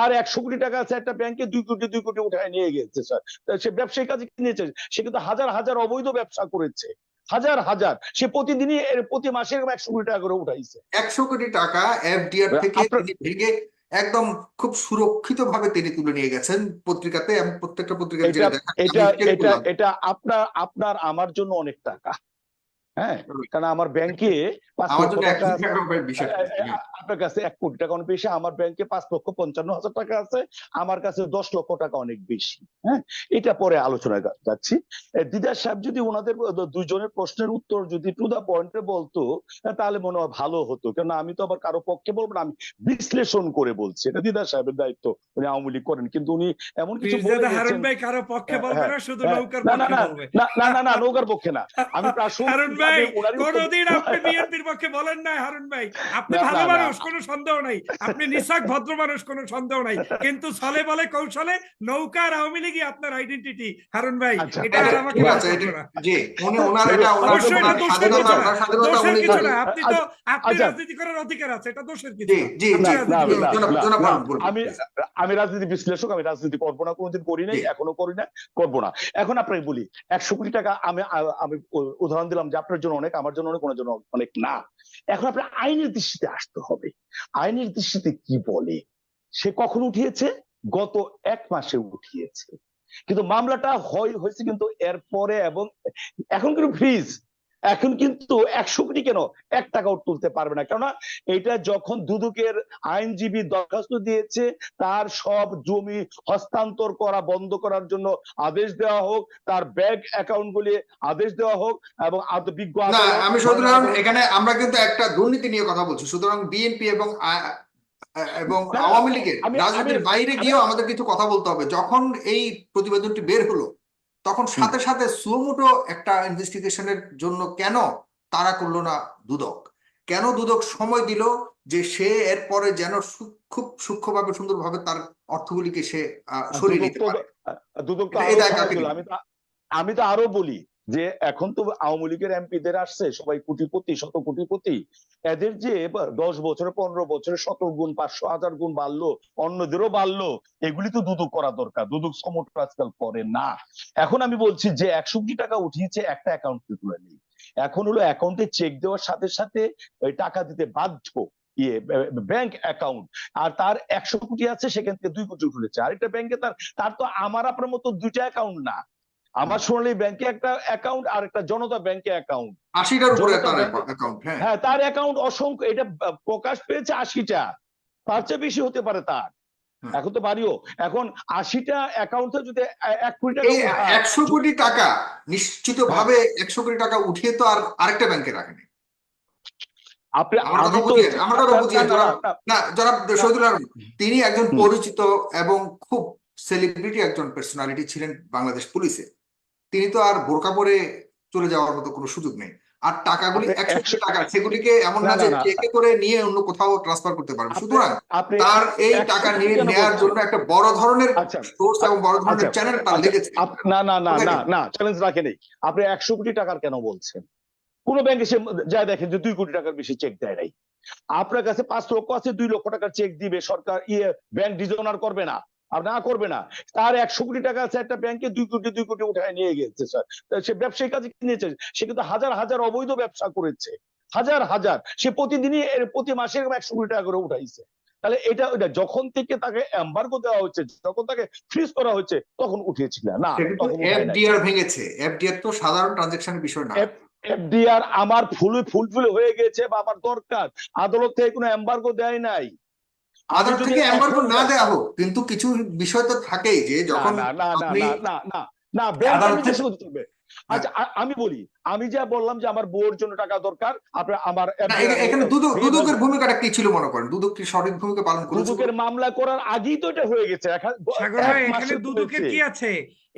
তার একশো কোটি টাকা আছে একটা ব্যাংকে দুই কোটি দুই কোটি উঠায় নিয়ে গেছে স্যার সে ব্যবসায়ী কাজে কিনেছে সে কিন্তু হাজার হাজার অবৈধ ব্যবসা করেছে। হাজার হাজার। সে প্রতিদিনই প্রতি মাসে একশো কোটি টাকা করে উঠাইছে। একশো কোটি টাকা এফডিআর থেকে ভেঙে একদম খুব সুরক্ষিত ভাবে তিনি তুলে নিয়ে গেছেন পত্রিকাতে প্রত্যেকটা পত্রিকায় এটা এটা। এটা আপনার আপনার আমার জন্য অনেক টাকা। হ্যাঁ কারণ আমার ব্যাংকে এ- এ- আপনার কাছে এক কোটি টাকা অনেক বেশি আমার ব্যাংকে পাঁচ লক্ষ পঞ্চান্ন হাজার টাকা আছে আমার কাছে দশ লক্ষ টাকা অনেক বেশি হ্যাঁ এটা পরে আলোচনায় যাচ্ছি। দিদার সাহেব যদি ওনাদের দুজনের প্রশ্নের উত্তর যদি টু দা পয়েন্টে বলতো তাহলে মনে হয় ভালো হতো। কেন আমি তো আবার কারও পক্ষে বলব না আমি বিশ্লেষণ করে বলছি। এটা দিদার সাহেবের দায়িত্ব উনি আওয়ামী লীগ করেন কিন্তু উনি এমন কিছু বলে পীরজাদা হারুন গেছেন। ভাই কারও পক্ষে হ্যাঁ, বলবে হ্যাঁ, না শুধু হ্যাঁ, নৌকার না না পক্ষে না না না না না নৌকার পক্ষে না। আমি প্রাসঙ্গিক ভাই কোনদিন আপনি বিএনপির পক্ষে বলেন নাই হারুন ভাই। আপনি ভালো। মানুষ কোনো সন্দেহ নাই। আপনি নিঃসাক ভদ্র মানুষ কোনো সন্দেহ নাই। কিন্তু ছলে বলে কৌশলে নৌকা আর আওয়ামী লীগই আপনার আইডেন্টিটি হারুন ভাই। আচ্ছা, এটা আর আচ্ছা, আমাকে ঠিক বলতে আছে, হবে এটা- না। জি উনি ওনার এটা অবশ্যই এটা দোষের কিছু না। দোষের কিছু না। আপনি তো আপনি আচ্ছা। রাজনীতি করার অধিকার আছে এটা দোষের কিছু জি জি। আমি আমি রাজনীতি বিশ্লেষক আমি রাজনীতি করব না কোনোদিন করি নাই এখনও করি না করব না। এখন আপনাকে বলি একশো কোটি টাকা আমি আমি উদাহরণ দিলাম যে আপনার জন্য অনেক, আমার জন্য অনেক, ওনার জন্য অনেক না। এখন আপনার আইনের দৃষ্টিতে আসতে হবে। আইনের দৃষ্টিতে কি বলে? সে কখন উঠিয়েছে? গত এক মাসে উঠিয়েছে। কিন্তু মামলাটা হয়, হয়েছে কিন্তু এরপরে এবং এখন কিন্তু ফ্রিজ এখন কিন্তু একশো কোটি কেন এক টাকাও তুলতে পারবে না? কেননা এটা যখন দুদকের আইনজীবী দরখাস্ত দিয়েছে তার সব জমি হস্তান্তর করা বন্ধ করার জন্য আদেশ দেওয়া হোক তার ব্যাংক অ্যাকাউন্ট গুলি আদেশ দেওয়া হোক এবং বিজ্ঞ আমি সুতরাং এখানে আমরা কিন্তু একটা দুর্নীতি নিয়ে কথা বলছি। সুতরাং বিএনপি এবং এবং আওয়ামী লীগের রাজনীতির বাইরে গিয়েও আমাদের কিছু কথা বলতে হবে। যখন এই প্রতিবেদনটি বের হলো তখন সাথে সাথে সুমুটো একটা ইনভেস্টিগেশনের জন্য কেন তারা করল না দুদক? কেন দুদক সময় দিল যে সে এরপরে যেন খুব সূক্ষ্মভাবে সুন্দরভাবে তার অর্থগুলিকে সে সরিয়ে নিতে পারে? দুদক আমি তো আরও বলি যে এখন তো আওয়ামী লীগের এমপিদের আসছে, সবাই কোটিপতি শত কোটিপতি এদের যে বা- দশ বছরে, পনেরো বছরে শত গুণ পাঁচশো হাজার গুণ বাড়লো, অন্যদেরও বাড়লো, এগুলি তো দুদক করা দরকার। দুদক সমট আজকাল করে না। এখন আমি বলছি যে একশো কোটি টাকা উঠিয়েছে একটা অ্যাকাউন্ট তুলে নেই এখন হলো অ্যাকাউন্টে চেক দেওয়ার সাথে সাথে টাকা দিতে বাধ্য ইয়ে ব্যাংক অ্যাকাউন্ট আর তার একশো কোটি আছে, সেখান থেকে দুই কোটি উঠেছে। আরেকটা ব্যাংকে তার তার তো আমার আপনার মতো দুইটা অ্যাকাউন্ট না। আমার সোনালী ব্যাংকে একটা অ্যাকাউন্ট আর একটা জনতা ব্যাংকে অ্যাকাউন্ট আশিটার উপরে তার অ্যাকাউন্ট হ্যাঁ। হ্যাঁ তার অ্যাকাউন্ট অসংখ্য এটা প্রকাশ পেয়েছে আশিটা। তার চেয়ে বেশি হতে পারে তার। এখন তো বাড়িও। এখন আশিটা অ্যাকাউন্টে যদি এক কোটি টাকা একশো কোটি টাকা নিশ্চিত ভাবে একশো কোটি টাকা উঠিয়ে তো আর আরেকটা ব্যাংকে রাখেনি। আপনি আমার তো না, শহীদুল তিনি একজন পরিচিত এবং খুব সেলিব্রিটি একজন পার্সোনালিটি ছিলেন বাংলাদেশ পুলিশে। তিনি তো আর বোরকা পরে চলে যাওয়ার মতো কোনো সুযোগ নেই। আর টাকাগুলি একশো টাকা সেগুলিকে এমন না যে। চেকে করে নিয়ে অন্য কোথাও ট্রান্সফার করতে পারবে। সুতরাং তার এই টাকা নিয়ে নেওয়ার জন্য একটা বড় ধরনের আচ্ছা। সোর্স এবং বড় ধরনের আচ্ছা, চ্যানেল তার আচ্ছা, লেগেছে। না না না না না চ্যালেঞ্জ রাখে নেই আপনি একশো কোটি টাকার কেন বলছেন? কোন ব্যাংকে সে যায় দেখেন যে দুই কোটি টাকার বেশি চেক দেয় নাই। আপনার কাছে পাঁচ লক্ষ আছে দুই লক্ষ টাকার চেক দিবে। সরকার ইয়ে ব্যাংক ডিজনার করবে না। আর না করবে না। তার একশো কোটি টাকা আছে একটা ব্যাংকে দুই কোটি দুই কোটি উঠায় নিয়ে গেছে স্যার সে ব্যবসায়ী কাজে কিনেছে সে কিন্তু হাজার হাজার অবৈধ ব্যবসা করেছে। হাজার হাজার। সে প্রতিদিনই প্রতি মাসে একশো কোটি টাকা করে উঠাইছে। তাহলে এটা ওইটা যখন থেকে তাকে এম্বার্গো দেওয়া হচ্ছে যখন তাকে ফ্রিজ করা হচ্ছে তখন উঠিয়েছিল। না। এফডিআর ভেঙেছে। এফডিআর তো সাধারণ ট্রানজেকশনের বিষয় না। এফডিআর আমার ফুল ফুলফিল হয়ে গেছে বা আমার দরকার। আদালত থেকে কোনো এম্বার্গো দেয় নাই। যদি থেকে এম্বার্গো না দেওয়া হোক কিন্তু কিছু বিষয় তো থাকেই যে না যখন না না না না না না হবে। আচ্ছা আমি বলি আমি যা বললাম যে আমার বউর জন্য টাকা দরকার আপনার আমার এখানে দুদক দুদকের ভূমিকাটা কি ছিল মনে করেন? দুদক কি সঠিক ভূমিকা পালন করেছে? দুদকের মামলা করার আগেই তো এটা হয়ে গেছে। এখন দুদকের কি আছে?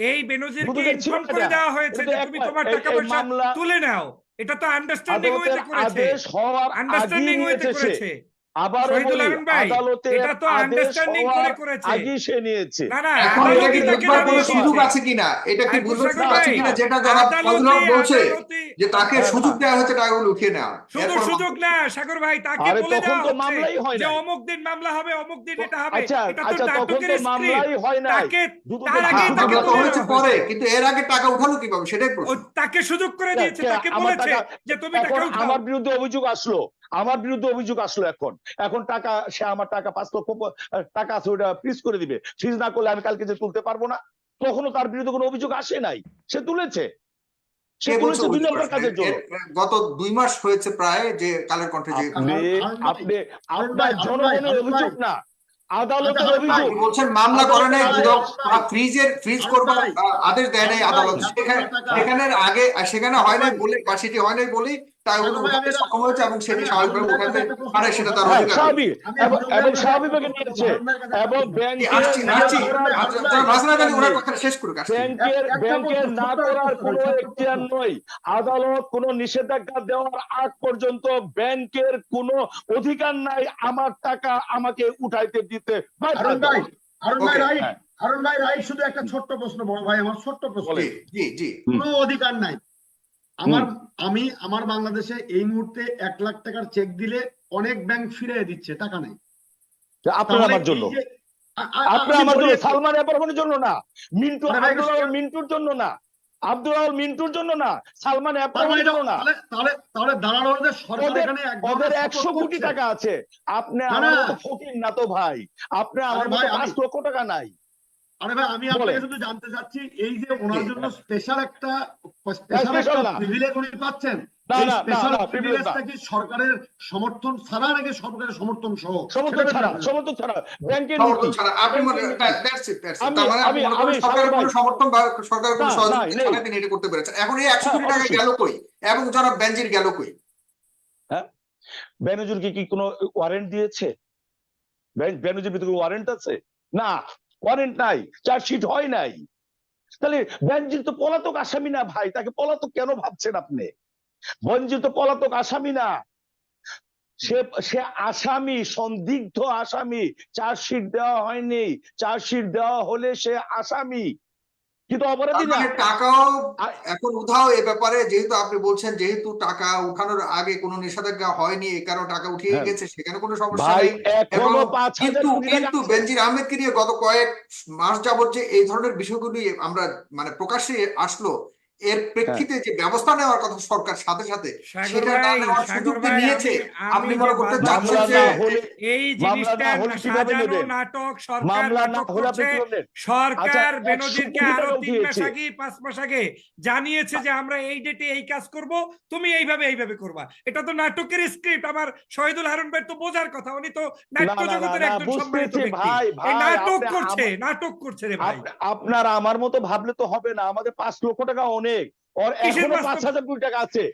এই বেনজিরকে দুদকের ছিল ইনফর্ম করে দেওয়া হয়েছে যে তুমি তোমার টাকা পয়সা মামলা তুলে নাও। এটা তো আন্ডারস্ট্যান্ডিং ওয়েতে করেছে। আদেশ হওয়ার আন্ডারস্ট্যান্ডিং সে। করেছে। আবার আদালতে এটা তো আন্ডারস্ট্যান্ডিং করে করেছে। আগেই সে নিয়েছে। না না এখন এটা কি বুঝবার কোনো সুযোগ আছে কিনা? এটা কি বুঝবার সুযোগ আছে কিনা? যেটা যারা ফজলুল বলছে যে তাকে হ্যাঁ, সুযোগ হ্যাঁ। দেওয়া হচ্ছে টাকাগুলো উঠিয়ে নেওয়া। শুধু সুযোগ না সাগর ভাই তাকে বলে তখন দেওয়া তো মামলাই হয় যে। অমুক দিন মামলা হবে অমুক দিন এটা হবে। আচ্ছা এটা তো আচ্ছা নাটকের মামলাই হয় তাকে তার সুযোগ তাকে তো হয়েছে পরে কিন্তু এর আগে টাকা উঠালো কীভাবে? সেটাই প্রশ্ন। তাকে সুযোগ করে দিয়েছে তাকে বলেছে যে তুমি টাকা উঠাও। আমার বিরুদ্ধে অভিযোগ আসলো। আমার বিরুদ্ধে অভিযোগ আসলো এখন। এখন টাকা সে আমার টাকা পাঁচ লক্ষ টাকা আছে ওটা ফ্রিজ করে দিবে। ফ্রিজ না করলে আমি কালকে যে তুলতে পারব না। তখনও তার বিরুদ্ধে কোনো অভিযোগ আসে নাই। সে তুলেছে। সে কে বলছে তুলেছে দুই বুঝতে নম্বর পারছি না। কাজের জন্য। এর- গত দুই মাস হয়েছে প্রায় যে কালের কণ্ঠে যে আপনি হারুন ভাই, আপনি হারুন আপনার ভাই, হারুন ভাই, জনগণের অভিযোগ না। আদালতের অভিযোগ। বলছেন মামলা করে নাই আদালত- ফ্রিজের ফ্রিজ হারুন করবার আদেশ দেয় নাই আদালত। সেখানে টাকা- সেখানে আগে সেখানে হয় নাই বলে বা সেটি হয় নাই বলেই তাই হারুন ভাই, আমি উঠাতে এটা- সক্ষম হয়েছে এবং সেটি স্বাভাবিকভাবে হারুন ভাইয়ের উঠাতে কাছে প্রশ্ন পারে সেটা তার স্বাভাবিক এবং হারুন এবং ভাইয়ের স্বাভাবিকভাবে নিয়েছে হারুন ভাইয়ের কাছে এবং প্রশ্ন- ব্যাংকে আসছি না আসছি করার হারুন কোনো ভাই, মাঝখানে এখতিয়ার ওনার নেই। কথাটা শেষ করুক ব্যাংকের ব্যাংকের না করার কোনো এখতিয়ার নয়। আদালত কোনো নিষেধাজ্ঞা দেওয়ার আগ পর্যন্ত ব্যাংকের কোনো অধিকার নাই আমার টাকা আমাকে উঠাইতে দিতে। হারুন ভাই হারুন ভাই রাইট হ্যাঁ। হারুন ভাই রাইট শুধু একটা ছোট্ট প্রশ্ন বড় ভাই আমার ছোট্ট প্রশ্ন। জি জি। কোনো অধিকার নাই। আমার আমি আমার বাংলাদেশে এই মুহূর্তে এক লাখ টাকার চেক দিলে অনেক ব্যাংক ফিরিয়ে দিচ্ছে টাকা নাই। আপনার আমার জন্য। আপনার আমার জন্য সালমান জন্য না মিন্টু মিন্টুর জন্য না আব্দুল আল মিন্টুর জন্য না সালমান মানে জন্য না। তাহলে তাহলে দাঁড়ানো সরকার এখানে ওদের ধরনের একশো support কোটি টাকা আছে। আপনি আমার। মতো ফকির না তো ভাই। আপনি আমার মতো ভাই, আমি- লক্ষ টাকা নাই। আরে ভাই আমি। আপনাকে শুধু জানতে চাচ্ছি এই যে ওনার জন্য স্পেশাল একটা স্পেশাল একটা প্রিভিলেজ উনি পাচ্ছেন। না, না, না, স্পেশাল প্রিভিলেজটা কি সরকারের সমর্থন ছাড়া নাকি সরকারের সমর্থন সহ? সমর্থন ছাড়া সমর্থন ছাড়া। ব্যাংকের নীতি। ছাড়া। আপনি মনে that's it, that's it. আমি- তার মানে আপনি আমি- আমি সরকারের কোনো সমর্থন বা সরকারের কোনো সহযোগিতা ছাড়া তিনি এটা করতে পেরেছেন। এখন এই একশো হ্যাঁ, কোটি টাকা। গেল কই? এবং জনাব বেনজির গেল কই? হ্যাঁ? বেনজিরকে কি কোনো ওয়ারেন্ট দিয়েছে? বেনজির ভিতরে ওয়ারেন্ট আছে? না ওয়ারেন্ট নাই, চার্জশিট হয় নাই। তাহলে বেনজির তো পলাতক আসামি না ভাই, তাকে পলাতক কেন ভাবছেন আপনি? বেনজির তো পলাতক আসামি না। সে সে আসামি, সন্দিগ্ধ আসামি, চার্জশিট দেওয়া হয়নি। চার্জশিট দেওয়া হলে সে আসামি। কিন্তু অপরাধী না মানে টাকাও এখন উধাও এ ব্যাপারে যেহেতু আপনি বলছেন যেহেতু টাকা উঠানোর আগে কোনো নিষেধাজ্ঞা হয়নি এ কারণে টাকা উঠিয়ে হ্যাঁ। গেছে সেখানে কোনো সমস্যা নেই। কিন্তু কিন্তু বেনজির আহমেদকে নিয়ে গত কয়েক মাস যাবত যে এই ধরনের বিষয়গুলি আমরা মানে প্রকাশ্যে আসলো এর প্রেক্ষিতে যে ব্যবস্থা নেওয়ার কথা সরকার সাথে সাথে সেটা না নেওয়ার সাগর সুযোগ যে নিয়েছে। আপনি মনে করতে চাচ্ছেন যে এই জিনিসটা সাজানো নাটক সরকার না নাটক আপনি করছে। সরকার আচ্ছা, বেনজিরকে আরও তিন মাস আগে পাঁচ মাস আগে জানিয়েছে যে আমরা এই ডেটে এই কাজ করব তুমি এইভাবে এইভাবে করবা। এটা তো নাটকের স্ক্রিপ্ট আমার শহীদুল হারুন ভাই তো বোঝার কথা উনি তো নাট্য জগতের একজন সম্মানিত ব্যক্তি। ভাই, এই নাটক করছে নাটক করছে রে ভাই। আপ- আপনার আমার মতো ভাবলে তো হবে না আমাদের পাঁচ লক্ষ টাকা অনেক অনেক ওর এখনও পাঁচ হাজার কুড়ি টাকা আছে।